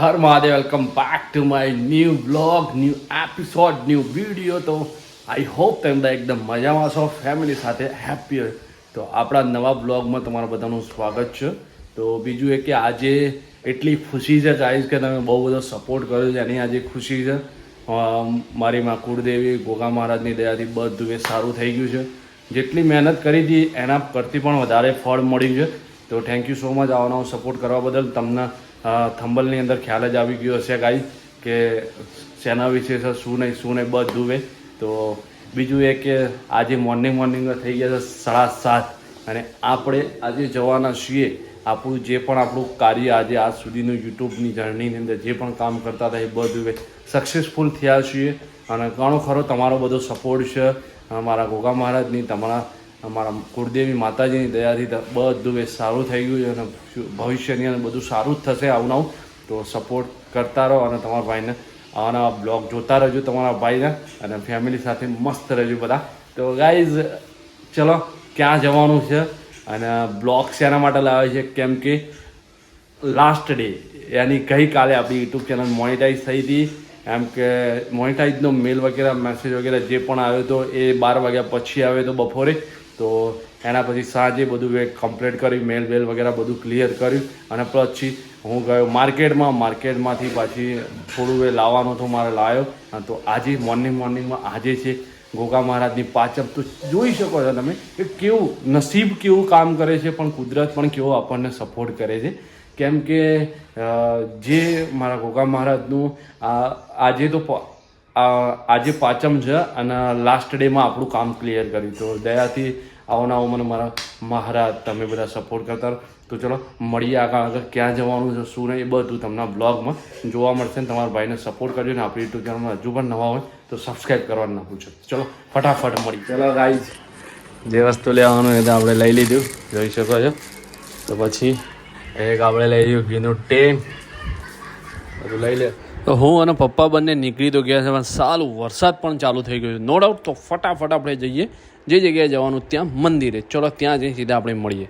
Har Mahadev welcome back to my new blog new episode new video તો I hope તમે બધા એકદમ મજામાં છો ફેમિલી સાથે હેપી તો આપણા નવા બ્લોગમાં તમારા બધાનું સ્વાગત છે. તો બીજું એ કે આજે એટલી ખુશી છે ચાહીશ કે તમે બહુ બધો સપોર્ટ કર્યો છે. એની આજે ખુશી છે. મારી માં કુળદેવી, ગોગા મહારાજની દયાથી બધું એ સારું થઈ ગયું છે. જેટલી મહેનત કરી હતી, એના કરતી પણ વધારે ફળ મળ્યું છે. તો થેન્ક યુ સો મચ આવવાનો સપોર્ટ કરવા બદલ. તમને થંબલની અંદર ખ્યાલ જ આવી ગયો હશે ગાઈ કે શેના વિશે છે, શું નહીં શું નહીં, બધું એ. તો બીજું એ કે આજે મોર્નિંગ મોર્નિંગ થઈ ગયા છે સાડા સાત. અને આપણે આજે જવાના છીએ આપણું જે પણ આપણું કાર્ય આજે આજ સુધીનું યુટ્યુબની જર્નીની અંદર જે પણ કામ કરતા હતા એ બધું સક્સેસફુલ થયા છીએ. અને ઘણો ખરો તમારો બધો સપોર્ટ છે. મારા ગોગા મહારાજની, તમારા, અમારા કુળદેવી માતાજીની દયાથી બધું એ સારું થઈ ગયું છે અને ભવિષ્યની અંદર બધું સારું જ થશે આવું તો સપોર્ટ કરતા રહો અને તમારા ભાઈને આવા બ્લોગ જોતા રહેજો તમારા ભાઈને અને ફેમિલી સાથે મસ્ત રહેજો બધા. તો ગાઈઝ ચલો, ક્યાં જવાનું છે? અને બ્લોગ શેના માટે લાવે છે કેમ કે લાસ્ટ ડે યાની ગઈકાલે આપણી યુટ્યુબ ચેનલ મોનિટાઈઝ થઈ હતી. એમ કે મોનિટાઈઝનો મેલ વગેરે મેસેજ વગેરે જે પણ આવ્યો હતો એ બાર વાગ્યા પછી આવ્યો હતો બપોરે. તો એના પછી સાંજે બધું એ કમ્પ્લીટ કર્યું મેલ વેલ વગેરે બધું ક્લિયર કર્યું. અને પછી હું ગયો માર્કેટમાં. માર્કેટમાંથી પાછી થોડું એ લાવવાનું હતું, મારે લાવ્યો. તો આજે મોર્નિંગ મોર્નિંગમાં આજે છે ગોગા મહારાજની પાચમ તો જોઈ શકો છો તમે કે કેવું નસીબ કેવું કામ કરે છે, પણ કુદરત પણ કેવો આપણને સપોર્ટ કરે છે કેમ કે જે મારા ગોગા મહારાજનું આજે તો આજે પાંચમ છે અને લાસ્ટ ડેમાં આપણું કામ ક્લિયર કર્યું તો દયાથી આવો ના મને મારા મહારાજ, તમે બધા સપોર્ટ કરતા. તો ચલો મળીએ આગળ આગળ. ક્યાં જવાનું છે શું નહીં એ બધું તમને બ્લોગમાં જોવા મળશે ને તમારા ભાઈને સપોર્ટ કરજો ને આપણી યુટ્યુબ ચેનલમાં હજુ પણ નવા હોય તો સબસ્ક્રાઈબ કરવાનું ના પૂછો ચલો ફટાફટ મળી ચલો ગાઈઝ જે વસ્તુ લેવાનું એ તો આપણે લઈ લીધું. જોઈ શકો છો? તો પછી એક આપણે લઈ લીધું ઘીનું ટેન. બધું લઈ લે. તો હું અને પપ્પા બંને નીકળી તો ગયા છે પણ સારું વરસાદ પણ ચાલુ થઈ ગયો છે. નો ડાઉટ તો ફટાફટ આપણે જઈએ. જે જગ્યાએ જવાનું ત્યાં મંદિરે. ચલો ત્યાં જઈ સીધા આપણે મળીએ.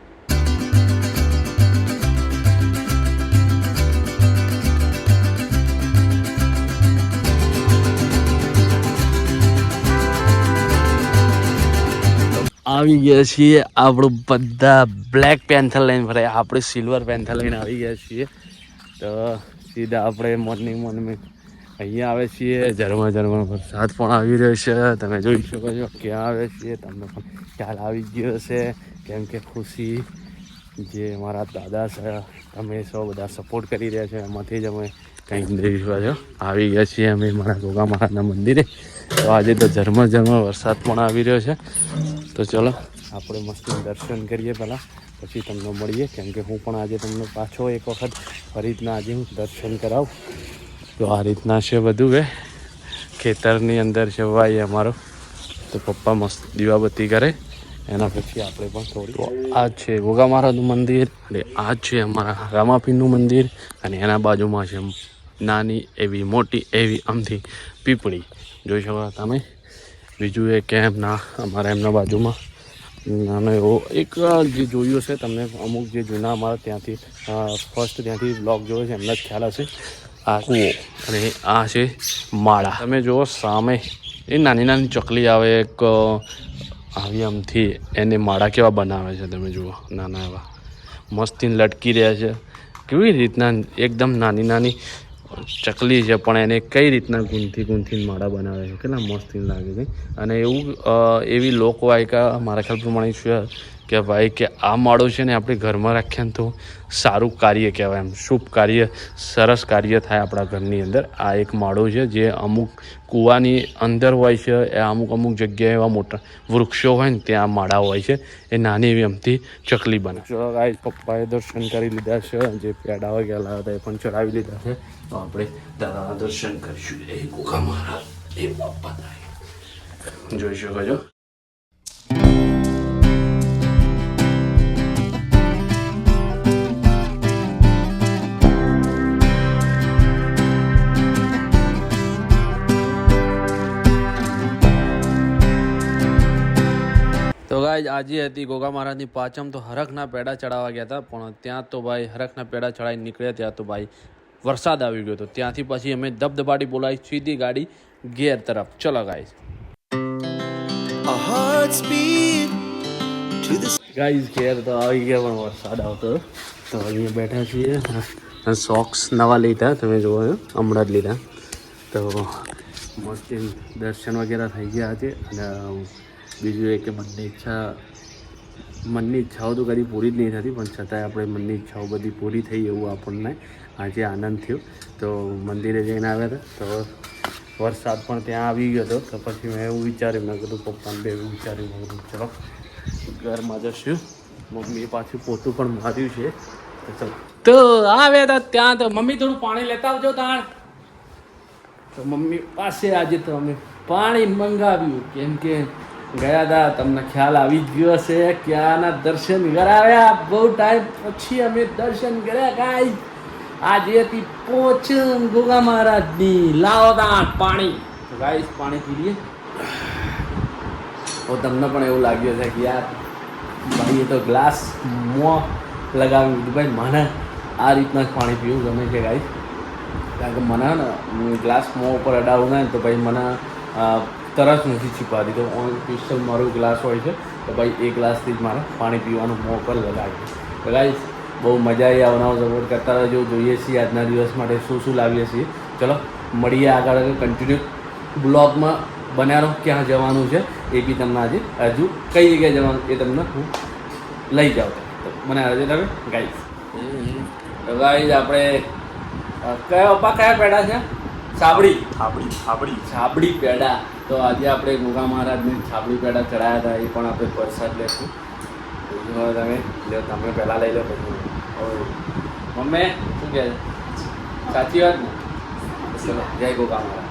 આવી ગયા છીએ. આપણું બધા બ્લેક પેન્થર લઈને ફરે આપણે સિલ્વર પેન્થર લઈને આવી ગયા છીએ. તો સીધા આપણે મોર્નિંગ મોર્નિંગ અહીંયા આવે છીએ. ઝરમર ઝરમર વરસાદ પણ આવી રહ્યો છે. તમે જોઈ શકો છો ક્યાં આવે છીએ. તમને પણ ખ્યાલ આવી ગયો હશે. કેમ કે ખુશી જે મારા દાદા છે, તમે સૌ બધા સપોર્ટ કરી રહ્યા છે. એમાંથી જ અમે કંઈક જોઈ શકો છો. આવી ગયા છીએ અમે મારા ગોગા મહારાજના મંદિરે. તો આજે તો ઝરમર ઝરમર વરસાદ પણ આવી રહ્યો છે. તો ચલો. આપણે મસ્તી દર્શન કરીએ પહેલાં પછી તમને મળીએ કેમ કે હું પણ આજે તમને પાછો એક વખત ફરી રીતના આજે હું દર્શન કરાવું. તો આ રીતના છે બધું એ ખેતરની અંદર છે ભાઈ અમારો. તો પપ્પા મસ્ત દીવાબત્તી કરે. એના પછી આપણે પણ થોડી આ છે ગોગા મહારાજનું મંદિર અને આ છે અમારા રામાપીરનું મંદિર અને એના બાજુમાં છે નાની એવી મોટી એવી આમથી પીપળી. જોઈ શકો તમે? બીજું એ કેમ્પ ના, અમારા એમના બાજુમાં. નાનો એવો એક જે જોયું હશે તમને, અમુક જે જૂના અમારા ત્યાંથી ફર્સ્ટ ત્યાંથી બ્લોગ જોયો છે, એમને જ ખ્યાલ હશે. આ કૂવો અને આ છે માળા. તમે જુઓ સામે, એ નાની નાની ચકલી આવે એક આવી આમથી એને માળા કેવા બનાવે છે તમે જુઓ, નાના એવા. મસ્તીને લટકી રહ્યા છે. કેવી રીતના, એકદમ નાની નાની ચકલી છે, પણ એને કઈ રીતના ગુંથી ગૂંથીને માળા બનાવે છે? કેટલા મસ્ત લાગે છે. અને એવું એવી લોકવાયકા મારા ખ્યાલ પ્રમાણે છે કે ભાઈ કે આ માળો છે ને આપણે ઘરમાં રાખીએ ને તો સારું કાર્ય કહેવાય એમ. શુભ કાર્ય, સરસ કાર્ય થાય આપણા ઘરની અંદર. આ એક માળો છે જે અમુક કૂવાની અંદર હોય છે, એ અમુક અમુક જગ્યાએ એવા મોટા વૃક્ષો હોય ને ત્યાં માળા હોય છે. એ નાની એવી અમથી ચકલી બને. ગાય પપ્પાએ દર્શન કરી લીધા છે, જે પેડા વગેરે હતા એ પણ ચડાવી લીધા છે. તો આપણે દાદાના દર્શન કરીશું. એ ગોગા મહારાજ, એ બાપા. જોઈ શકો છો? ગાય આજે હતી. ગોગા મહારાજની પાચમ તો હરખના પેડા ચડાવવા ગયા હતા. પણ ત્યાં તો ભાઈ હરખના પેડા ચડાવી નીકળ્યા. ત્યાં તો ભાઈ વરસાદ આવી ગયો હતો. ત્યાંથી પછી અમે ધબધબાટી બોલાવી સીધી ગાડી ગેર તરફ ચલો the ગાઈઝ ઘેર તો આવી ગયા પણ વરસાદ આવતો. તો અહીંયા બેઠા છીએ. સોક્સ નવા લીધા. તમે જુઓ હમણાં જ લીધા. તો મસ્ત દર્શન વગેરે થઈ ગયા છે. અને બીજું એ કે મનની ઈચ્છા, મનની ઈચ્છાઓ તો કદી પૂરી જ નહીં થતી, પણ છતાંય આપણે મનની ઈચ્છાઓ બધી પૂરી થઈ એવું આપણને આજે આનંદ થયો. તો મંદિરે જઈને આવ્યા હતા. તો વરસાદ પણ ત્યાં આવી ગયો હતો. તો પછી મેં એવું વિચાર્યું, મેં કીધું, પપ્પાને બે વિચાર્યું. મેં કીધું, ચલો, ઘરમાં જશું. મમ્મીએ પાછું પોતું પણ માર્યું છે. તો આવ્યા હતા ત્યાં તો મમ્મી થોડું પાણી લેતા આવજો તાણ. તો મમ્મી પાસે આજે તો અમે પાણી મંગાવ્યું. કેમ કે ગયા હતા તમને ખ્યાલ આવી ગયો હશે ક્યાંના દર્શન કરાવ્યા. બહુ ટાઈમ પછી અમે દર્શન કર્યા કાંઈ આજે હતી પોચ ગોગા મહારાજની લાવો દાંત પાણી ગાઈસ પાણી પી લઈએ. તો તમને પણ એવું લાગ્યું છે કે યાર એ તો ગ્લાસ મોં લગાવી દીધું ભાઈ, મને આ રીતના જ પાણી પીવું ગમે છે ગાઈસ કારણ કે મને, ને, હું ગ્લાસ મોં ઉપર અડાવું ને તો ભાઈ મને તરસ નથી છીપાતી. તો ઓન પિસ્ટલ મારો ગ્લાસ હોય છે, તો ભાઈ એ ગ્લાસથી જ મારે પાણી પીવાનું મોં પર લગાવ્યું તો ગાઈસ બહુ મજા આવી આવનારો સપોર્ટ કરતા રહેજો. જોઈએ છીએ આજના દિવસ માટે શું શું લાવીએ છીએ. ચલો, મળીએ આગળ કન્ટિન્યુ બ્લોગમાં. બન્યા રહો, ક્યાં જવાનું છે એ બી તમને આજે હજુ કઈ જગ્યાએ જવાનું એ તમને હું લઈ જાઉં. મને આજે તમે ગાઈસ તો ગાઈસ આપણે કયા પપ્પા કયા પેડા છે? સાબડી છાબડી આપણી છાબડી પેડા. તો આજે આપણે ગોગા મહારાજને છાબડી પેડા ચડાયા હતા એ પણ આપણે પ્રસાદ લેશું. તમે લો તમે પહેલાં લઈ લો પછી. મમ્મી શું કહે સાચી વાત ને? ચલો જય ગોગા મહારાજ.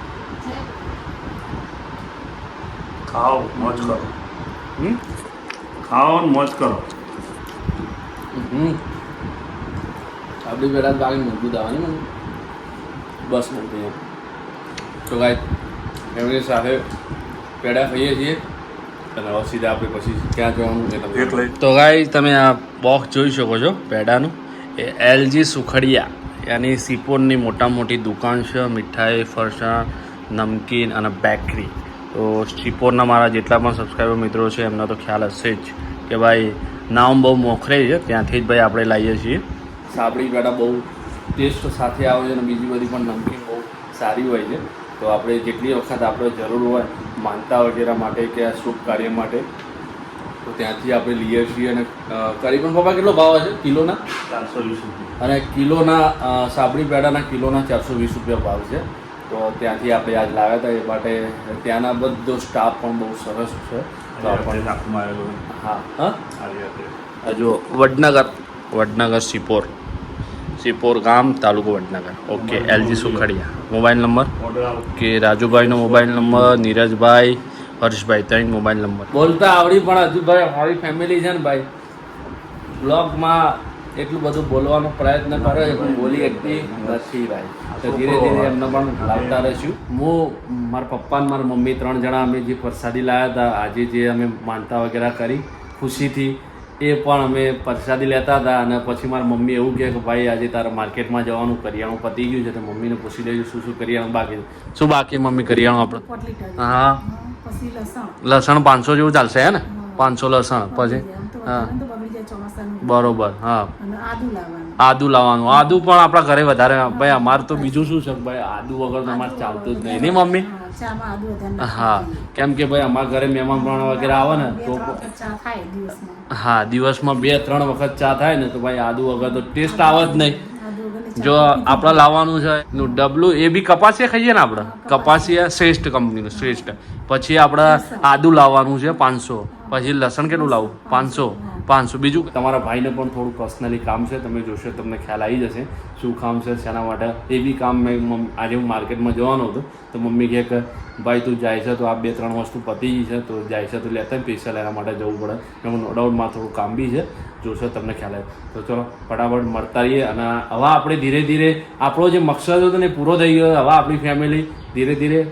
ખાઓ મોજ કરો. હમ? ખાઓ મોજ કરો. હમ. આપણી પેડા બાકી મજબૂત આવવાની મને બસ એમ. તો ગાય એમની સાથે પેડા ખાઈએ છીએ અને હવે સીધા આપણે પછી ક્યાં જવાનું તો ગાઈ તમે આ બોક્સ જોઈ શકો છો પેડાનું. એ એલજી સુખડિયા એની સિપોનની મોટા મોટી દુકાન છે મીઠાઈ ફરસાણ નમકીન અને બેકરી તો સિપોરના મારા જેટલા પણ સબસ્ક્રાઈબર મિત્રો છે એમનો તો ખ્યાલ હશે જ કે ભાઈ નામ બહુ મોખરે છે ત્યાંથી જ ભાઈ આપણે લાવીએ છીએ. સાબડી પેડા બહુ ટેસ્ટ સાથે આવે છે અને બીજી બધી પણ નમકીન બહુ સારી હોય છે. તો આપણે જેટલી વખત આપણે જરૂર હોય માનતા વગેરે માટે કે આ શુભ કાર્ય માટે તો ત્યાંથી આપણે લઈએ છીએ અને કરી કરીબન પપ્પા કેટલો ભાવ છે કિલોના? ચારસો વીસ રૂપિયા. અને કિલોના સાબડી પેડાના કિલોના ચારસો વીસ રૂપિયા ભાવ છે. તો ત્યાંથી આપણે આજ લાવ્યા હતા એ માટે ત્યાંના બધો સ્ટાફ પણ બહુ સરસ છે. તો આપણને આવેલો. હા. હા? હજુ વડનગર વડનગર સિપોર સિપોર ગામ તાલુકો Vadnagar. Okay LG Sukhadia. Mobile number કે રાજુભાઈનો મોબાઈલ નંબર નીરજભાઈ હર્ષભાઈ ત્રણ મોબાઈલ નંબર બોલતા આવડી પણ હજુ ભાઈ અમારી ફેમિલી છે ને ભાઈ. બ્લોગમાં એટલું બધું બોલવાનો પ્રયત્ન કરે પણ બોલી શકતી નથી ભાઈ. તો ધીરે ધીરે એમને પણ લાવતા રહીશું. હું મારા પપ્પા અને મારા મમ્મી ત્રણ જણા અમે જે પ્રસાદી લાવ્યા હતા આજે જે અમે માનતા વગેરે કરી ખુશીથી એ પણ અમે પ્રસાદી લેતા હતા અને પછી મારા મમ્મી એવું કહે કે ભાઈ આજે તારે માર્કેટમાં જવાનું કરિયાણું પતી ગયું છે તો મમ્મીને પૂછી લેજો શું શું કરિયાણું બાકી શું બાકી મમ્મી કરિયાણું આપણે હા. લસણ. લસણ પાંચસો જેવું ચાલશે હે ને? પાંચસો લસણ પછી? હા. ચોમાસાનું બરોબર હા. અને આદુ લાવવાનું. આદુ લાવવાનું. આદુ પણ આપણા ઘરે વધારે ભાઈ અમારે તો બીજું શું છે? ભાઈ આદુ વગર અમારે ચાલતું જ નહીં. નહીં મમ્મી? હા. કેમ કે ભાઈ અમારા ઘરે મહેમાન પણ વગેરે આવે ને તો હા દિવસમાં બે ત્રણ વખત ચા થાય ને તો ભાઈ આદુ વગર તો ટેસ્ટ આવે જ નહીં. જો આપણે લાવવાનું છે નું ડબલું એ બી કપાસિયા ખાઈએ ને આપણે? કપાસિયા. શ્રેષ્ઠ કંપનીનું શ્રેષ્ઠ. પછી આપણે આદુ લાવવાનું છે પાંચસો. પછી લસણ કેટલું લાવું? પાંચસો. પાંચસો. બીજું? તમારા ભાઈને પણ થોડું પર્સનલી કામ છે. તમે જોશો, તમને ખ્યાલ આવી જશે શું કામ છે, શેના માટે. એ બી કામ મેં આજે હું માર્કેટમાં જવાનો હતો, તો મમ્મી કહે કે, ભાઈ, તું જાય છે તો આ બે, ત્રણ વસ્તુ પતી ગઈ છે, તો જાય છે તો લેતા સ્પેશિયલ એના માટે જવું પડે. એમાં નો ડાઉટમાં થોડું કામ બી છે. જોશો, તમને ખ્યાલ આવે. તો ચલો, ફટાફટ મળતા રહીએ અને હવે આપણે ધીરે ધીરે, આપણો જે મકસદ હતો ને પૂરો થઈ ગયો. હવે આપણી ફેમિલી ધીરે ધીરે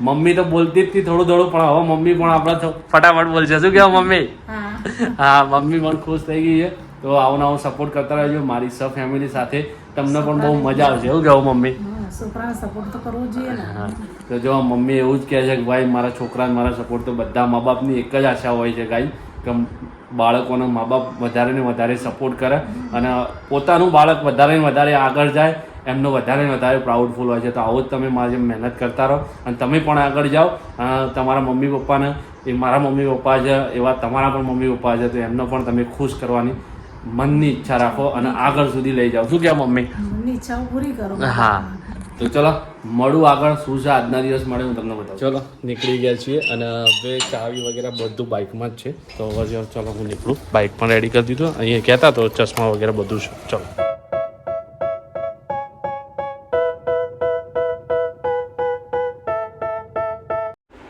મમ્મી તો બોલતી જ થોડું થોડું પણ હવે મમ્મી પણ આપણા ફટાફટ બોલશે. શું કહેવા મમ્મી? હા. મમ્મી પણ ખુશ થઈ ગઈ છે. તો આવો આવું સપોર્ટ કરતા રહેજો મારી સ ફેમિલી સાથે. તમને પણ બહુ મજા આવશે. એવું કેવું મમ્મી? છોકરાને સપોર્ટ તો કરવો જોઈએ તો જો મમ્મી એવું જ કહે છે કે ભાઈ મારા છોકરાને મારા સપોર્ટ તો બધા મા બાપની એક જ આશા હોય છે કાંઈ કે બાળકોના મા બાપ વધારે ને વધારે સપોર્ટ કરે અને પોતાનું બાળક વધારે ને વધારે આગળ જાય એમનો વધારે ને વધારે પ્રાઉડફુલ હોય છે. તો આવો જ તમે મારી જેમ મહેનત કરતા રહો અને તમે પણ આગળ જાઓ. તમારા મમ્મી પપ્પાને એ મારા મમ્મી પપ્પા છે એવા તમારા પણ મમ્મી પપ્પા છે તો એમને પણ તમે ખુશ કરવાની મનની ઈચ્છા રાખો અને આગળ સુધી લઈ જાઓ. શું કહેવા મમ્મી? મનની ઈચ્છાઓ પૂરી કરો હા. તો ચલો મળું આગળ. શું છે આજના દિવસ? મળે હું તમને બતાવું. ચલો નીકળી ગયા છીએ અને હવે ચાવી વગેરે બધું બાઇકમાં જ છે. તો હવે ચલો હું નીકળું. બાઇક પણ રેડી કરી દીધું. અહીંયા કહેતા તો ચશ્મા વગેરે બધું છે. ચલો.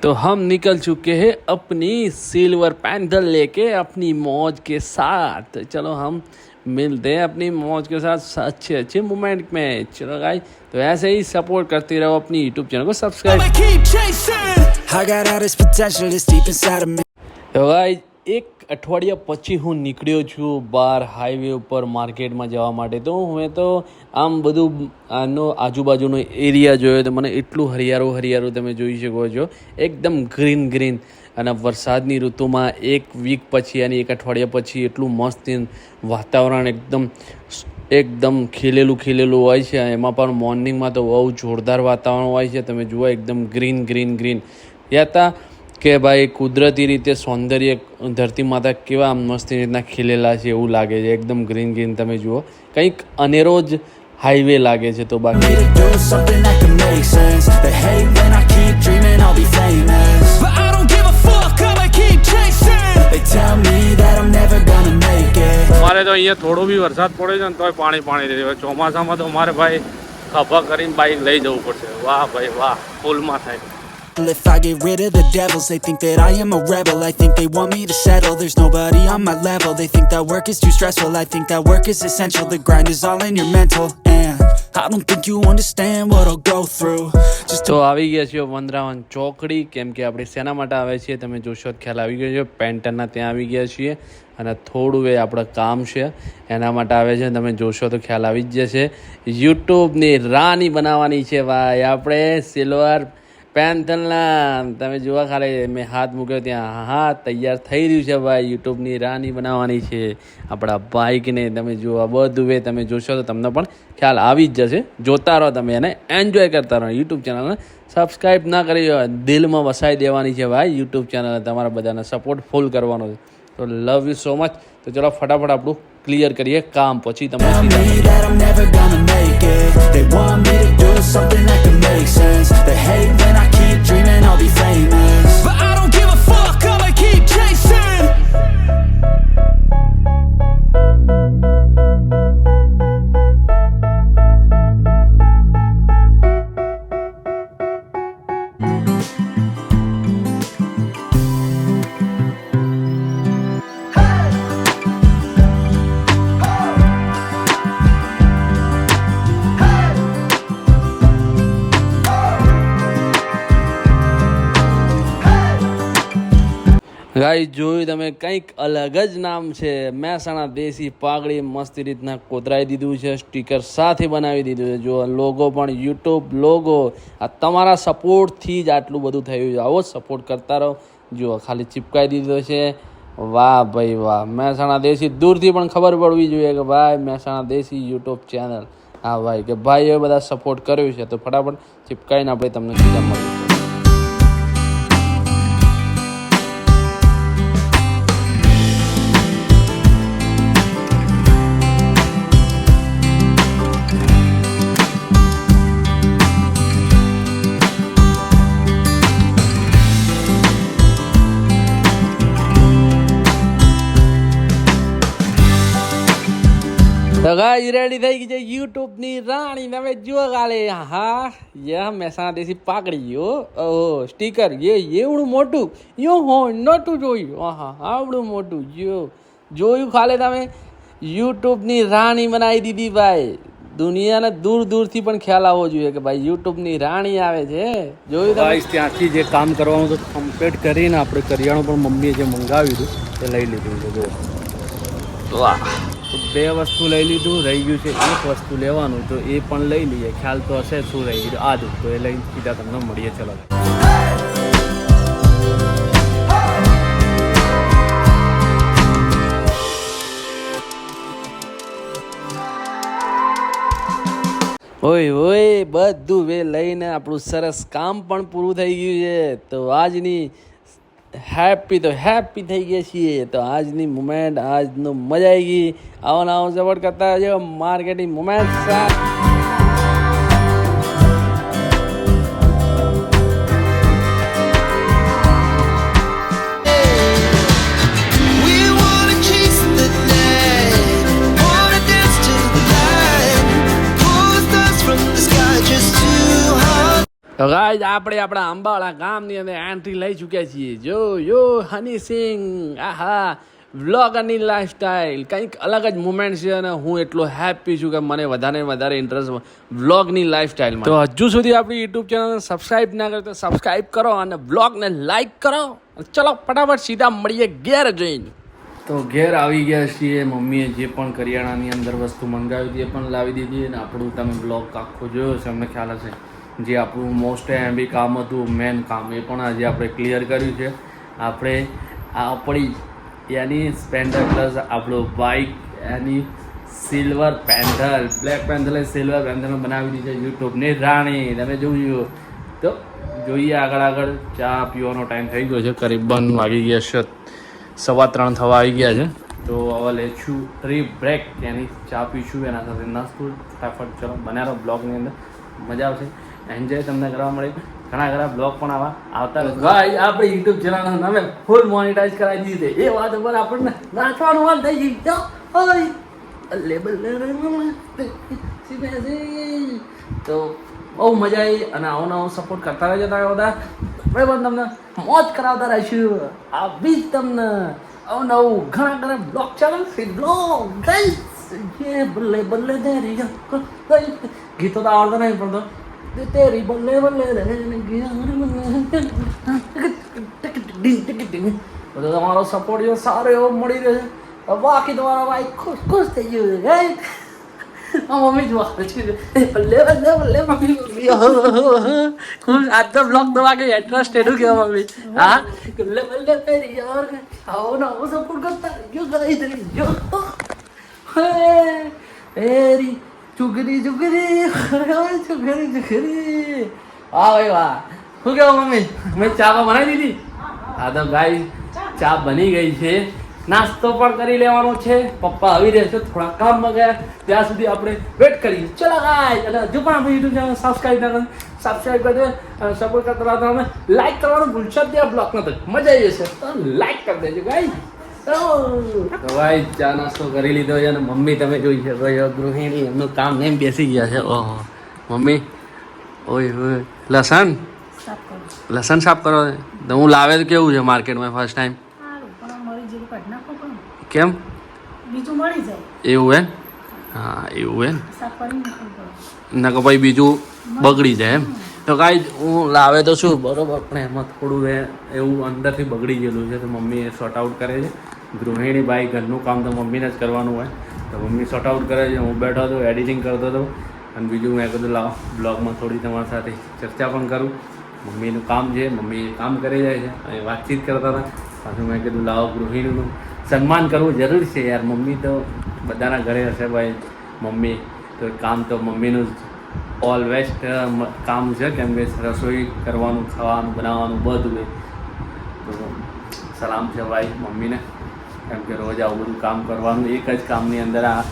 तो हम निकल चुके हैं अपनी सिल्वर पैंथर लेके अपनी मौज के साथ। चलो हम मिलते हैं अपनी मौज के साथ अच्छे अच्छे मोमेंट में। चलो गाइस तो ऐसे ही सपोर्ट करते रहो अपनी यूट्यूब चैनल को सब्सक्राइब तो keep એક અઠવાડિયા પછી હું નીકળ્યો છું બહાર હાઈવે ઉપર માર્કેટમાં જવા માટે. તો હું તો આમ બધું આનો આજુબાજુનો એરિયા જોયો તો મને એટલું હરિયાળું હરિયાળું તમે જોઈ શકો છો. એકદમ ગ્રીન ગ્રીન અને વરસાદની ઋતુમાં એક વીક પછી અને એક અઠવાડિયા પછી એટલું મસ્ત વાતાવરણ એકદમ એકદમ ખીલેલું ખીલેલું હોય છે. એમાં પણ મોર્નિંગમાં તો બહુ જોરદાર વાતાવરણ હોય છે. તમે જુઓ એકદમ ગ્રીન ગ્રીન ગ્રીન યાતા કે ભાઈ કુદરતી રીતે સૌંદર્ય ધરતી માતા કેવા આમ મસ્ત રીતના ખીલેલા છે એવું લાગે છે એકદમ ગ્રીન ગ્રીન તમે જુઓ કંઈક અનેરો જ હાઈવે લાગે છે તો બાકી. અમારે તો અહીંયા થોડો બી વરસાદ પડે છે ને તોય પાણી પાણી રહે ચોમાસામાં તો અમારે ભાઈ ખભા કરીને બાઇક લઈ જવું પડશે વાહ ભાઈ વાહ ફૂલમાં થાય If I get rid of the devils, they think that I am a rebel. I think they want me to settle. There's nobody on my level. They think that work is too stressful. I think that work is essential. The grind is all in your mental. And I don't think you understand what I'll go through. Just તો આવી ગયા છીએ વંદરાવન ચોકડી કેમ કે આપણે શેના માટે આવે છીએ તમે જોશો જ ખ્યાલ આવી ગયો છે પેન્ટરના ત્યાં આવી ગયા છીએ અને થોડું એ આપણે કામ છે એના માટે આવે છે તમે જોશો તો ખ્યાલ આવી જ જશે યુટ્યુબની રાની બનાવવાની છે ભાઈ આપણે સિલ્વર પેન્થલના તમે જોવા ખાલી મેં હાથ મૂક્યો ત્યાં. હા, તૈયાર થઈ રહ્યું છે ભાઈ, યુટ્યુબની રાની બનાવવાની છે. આપણા બાઇકને તમે જોવા બધું એ તમે જોશો તો તમને પણ ખ્યાલ આવી જ જશે. જોતા રહો તમે એને એન્જોય કરતા રહો. યુટ્યુબ ચેનલને સબસ્ક્રાઈબ ના કરી દિલમાં વસાઈ દેવાની છે ભાઈ, યુટ્યુબ ચેનલને તમારા બધાને સપોર્ટ ફૂલ કરવાનો છે. તો લવ યુ સો મચ તો ચલો ફટાફટ આપણું ક્લિયર કરીએ. કામ પછી તમે સીધા ગાઈ જોયું તમે કંઈક અલગ જ નામ છે. મહેસાણા દેશી પાઘડી મસ્ત રીતના કોતરાઈ દીધું છે સ્ટીકર સાથે બનાવી દીધું છે. જો લોગો પણ યુટ્યુબ લોગો આ તમારા સપોર્ટથી જ આટલું બધું થયું છે. આવો સપોર્ટ કરતા રહો. જુઓ, ખાલી ચિપકાઈ દીધો છે. વાહ ભાઈ વાહ. મહેસાણા દેશી દૂરથી પણ ખબર પડવી જોઈએ કે ભાઈ, મહેસાણા દેશી યુટ્યુબ ચેનલ હા ભાઈ, કે ભાઈ એ બધા સપોર્ટ કર્યો છે, તો ફટાફટ ચિપકાઈને આપણે તમને સીધા મળીએ તો ગાઈસ રેડી થઈ ગઈ છે યુટ્યુબની રાણી તમે જુઓ કાલે હા યહ મહેસાણા દેશી પાકડી યો ઓહો સ્ટીકર યે એવડું મોટું. યો હો નહોતું જોયું. હા આવડું મોટું. યો જોયું ખાલે તમે? યુટ્યુબની રાણી બનાવી દીધી ભાઈ. દુનિયાને દૂર દૂરથી પણ ખ્યાલ આવવો જોઈએ કે ભાઈ યુટ્યુબની રાણી આવે છે. જોયું ભાઈ ત્યાંથી જે કામ કરવાનું તો કમ્પ્લીટ કરીને આપણે કરિયાણું પણ મમ્મીએ જે મંગાવ્યું હતું તે લઈ લીધું છે જો વાહ. બે વસ્તુ લઈ લીધું, રહી ગયું છે એક વસ્તુ લેવાનું, તો એ પણ લઈ લઈએ. ખ્યાલ તો હશે શું રહી ગયું. આ જ તો એ લઈને સીધા તમને મળીએ. ચલો. ઓય ઓય, બધું વે લઈને આપણું સરસ કામ પણ પૂરું થઈ ગયું છે. તો આજની હેપી તો હેપી થઈ ગયા છીએ. તો આજની મુમેન્ટ આજનું મજા આવી ગઈ. આવો આવો સપોર્ટ કરતા રહેજો. માર્કેટિંગ મુમેન્ટ ગાઈઝ આપણે આપણા અંબાળા ગામની અંદર એન્ટ્રી લઈ ચૂક્યા છીએ. જો યો હની સિંગ આહા વ્લોગરની લાઈફસ્ટાઈલ કંઈક અલગ જ મુમેન્ટ છે અને હું એટલો હેપી છું કે મને વધારે વધારે ઇન્ટરેસ્ટ વ્લોગની લાઈફસ્ટાઈલમાં તો હજુ સુધી આપણી યુટ્યુબ ચેનલને સબસ્ક્રાઈબ ના કરો તો સબસ્ક્રાઇબ કરો અને વ્લોગને લાઈક કરો. અને ચલો ફટાફટ સીધા મળીએ ઘેર જઈને. તો ઘેર આવી ગયા છીએ. મમ્મીએ જે પણ કરિયાણાની અંદર વસ્તુ મંગાવી હતી એ પણ લાવી દીધી અને આપણું તમે બ્લોગ આખો જોયો છે અમને ખ્યાલ હશે. જે આપણું મોસ્ટ એમ્બી કામ હતું મેન કામ, એ પણ આજે આપણે ક્લિયર કર્યું છે. આપણે આપણી એની સ્પેન્ડર પ્લસ આપણું બાઇક એની silver panther black panther silver panther બનાવી દીધી છે યુટ્યુબની રાણી, તમે જોયું. તો જોઈએ આગળ આગળ, ચા પીવાનો ટાઈમ થઈ ગયો છે, કરીબન વાગી ગયા છે, સવા ત્રણ થવા આવી ગયા છે. તો હવે લેશું ટ્રી બ્રેક એની ચા પીશું, એના સાથે નાસ્તો, ફટાફટ ચલો બનાવો બ્લોગની અંદર. મજા આવશે. એન્જોય તમને કરવા મળે ઘણા ઘણા બ્લોગ પણ આવા આવતા રહે ભાઈ આપણે યુટ્યુબ ચેનલ અમે ફૂલ મોનિટાઈઝ કરાવી દીધી છે એ વાત ઉપર આપણને નાચવાનું મન થઈ ગયું ઓય અલ્લે બલ્લે રે મમ્મા, સીધે સી. તો બહુ મજા આવી અને આવો નવો સપોર્ટ કરતા રહેજો તમે બધા બરાબર તમને મોજ કરાવતા રહીશું આપી જ તમને આવું નવું ઘણા ઘણા બ્લોગ ચેનલ ફિર બ્લોગ ગઈસ ये बल्ले बल्ले तेरी आंखों गई ગીતો તો આવડતો નહીં તો તે તેરી બલ્લે બલ્લે બધો તમારો સપોર્ટ જો સારો એવો મળી રહ્યો છે બાકી તમારો ભાઈ ખુશ ખુશ થઈ ગયો છે મમ્મી છે બલ્લે બલ્લે બલ્લે મમ્મી ખુશ આજ તો બ્લોગ દવા કે એડ્રેસ કેવા મમ્મી હા બલ્લે બલ્લે તેરી યાર આવો ના આવો સપોર્ટ કરતા જો ગઈ તરી જો એરી ચુગરી ચુગરી ચુગરી ચુગરી વાહ ભાઈ વાહ શું કેવો મમ્મી મેં ચા બનાવી દીધી? હા તો ભાઈ ચા બની ગઈ છે. નાસ્તો પણ કરી લેવાનો છે. પપ્પા આવી રહેશે થોડા કામમાં ગયા ત્યાં સુધી આપણે વેટ કરીએ. ચલો ગાય અને હજુ પણ આપણે યુટ્યુબ ચેનલ સબસ્ક્રાઈબ ના કરો સબસ્ક્રાઈબ કરી દે સપોર્ટ કરતા તમે લાઈક કરવાનું ભૂલશો ત્યાં બ્લોક નથી મજા આવી જશે. તો લાઈક કરી દેજો ગાઈ તો ભાઈ ચા નાસ્તો કરી લીધો છે અને મમ્મી તમે જોઈ શકો છો ગૃહિણી એમનું કામ એમ બેસી ગયા છે. ઓહો. મમ્મી ઓય ઓય. લસણ? લસણ સાફ કરો? તો હું લાવે તો કેવું છે માર્કેટમાં ફર્સ્ટ ટાઈમ કેમ? બીજું મળી જાય. એવું હે હા એવું હે ના કે પછી બીજું બગડી જાય એમ. તો કાંઈ હું લાવે તો શું? બરોબર પણ એમાં થોડું એ એવું અંદરથી બગડી ગયેલું છે તો મમ્મી એ સોર્ટ આઉટ કરે છે. ગૃહિણી ભાઈ ઘરનું કામ તો મમ્મીને જ કરવાનું હોય. તો મમ્મી સોર્ટ આઉટ કરે છે, હું બેઠો હતો એડિટિંગ કરતો હતો. અને બીજું મેં કીધું, લાવ બ્લોગમાં થોડી તમારી સાથે ચર્ચા પણ કરું. મમ્મીનું કામ છે, મમ્મી કામ કરી જાય છે, અને વાતચીત કરતા હતા. પાછું મેં કીધું, લાવો, ગૃહિણીનું સન્માન કરવું જરૂરી છે યાર. મમ્મી તો બધાના ઘરે હશે ભાઈ. મમ્મી તો કામ તો મમ્મીનું જ. ઓલ વેસ્ટ કામ છે, કેમ કે રસોઈ કરવાનું, ખાવાનું, બનાવવાનું બધું તો સલામ છે ભાઈ મમ્મીને. કેમ કે રોજ આવું બધું કામ કરવાનું, એક જ કામની અંદર આ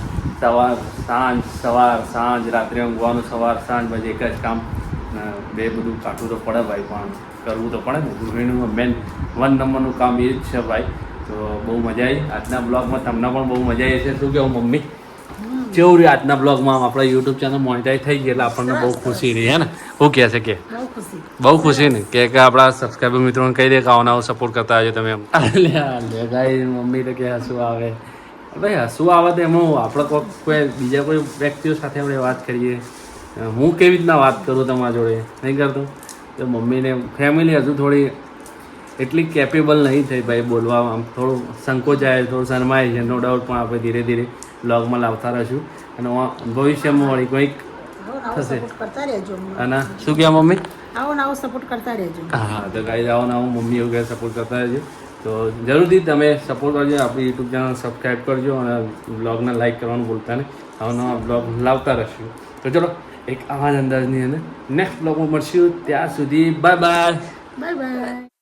સવાર, સાંજ સવાર, સાંજ, રાત્રે ઊંઘવાનું, સવાર, સાંજ, પછી એક જ કામ બે બધું કાઢવું તો પડે ભાઈ, પણ કરવું તો પડે ને. ગૃહિણીનું મેન વન નંબરનું કામ એ જ છે ભાઈ. તો બહુ મજા આવી. આજના બ્લોગમાં તમને પણ બહુ મજા આવી છે શું કહેવું મમ્મી? કેવું રહ્યું આજના બ્લોગમાં આપણા યુટ્યુબ ચેનલ મોનિટાઈઝ થઈ ગઈ એટલે આપણને બહુ ખુશી રહી હે ને? શું કહે છે કે? બહુ ખુશી. બહુ ને? કે કે આપણા સબસ્ક્રાઈબર મિત્રોને કહી દે કે આવો સપોર્ટ કરતા આવજો તમે એમ. લે મમ્મી તો કે હસું આવે. ભાઈ હસું આવે તો એમાં આપણે કોઈ કોઈ બીજા કોઈ વ્યક્તિઓ સાથે આપણે વાત કરીએ. હું કેવી રીતના વાત કરું તમારા જોડે? નહીં કરતો? તો મમ્મીને ફેમિલી હજુ થોડી એટલી કેપેબલ નહીં થઈ ભાઈ બોલવામાં. આમ થોડું સંકોચાય થોડું શરમાય છે નો ડાઉટ પણ આપણે ધીરે ધીરે બ્લોગમાં લાવતા રહીશું. અને ભવિષ્યમાં વળી કંઈક થશે. અને શું કહેવા મમ્મી? આવો આવો સપોર્ટ કરતા રહેજો. હા તો ગાઈ આવો ને આવો મમ્મી એવું કહે સપોર્ટ કરતા રહેજો. તો જરૂરથી તમે સપોર્ટ કરજો આપણી યુટ્યુબ ચેનલ સબસ્ક્રાઈબ કરજો અને બ્લોગને લાઈક કરવાનું ભૂલતા નહીં. આવા નવા બ્લોગ લાવતા રહીશું. તો ચલો એક આવા જ અંદાજની અને નેક્સ્ટ બ્લોગમાં મળશું. ત્યાં સુધી બાય બાય બાય બાય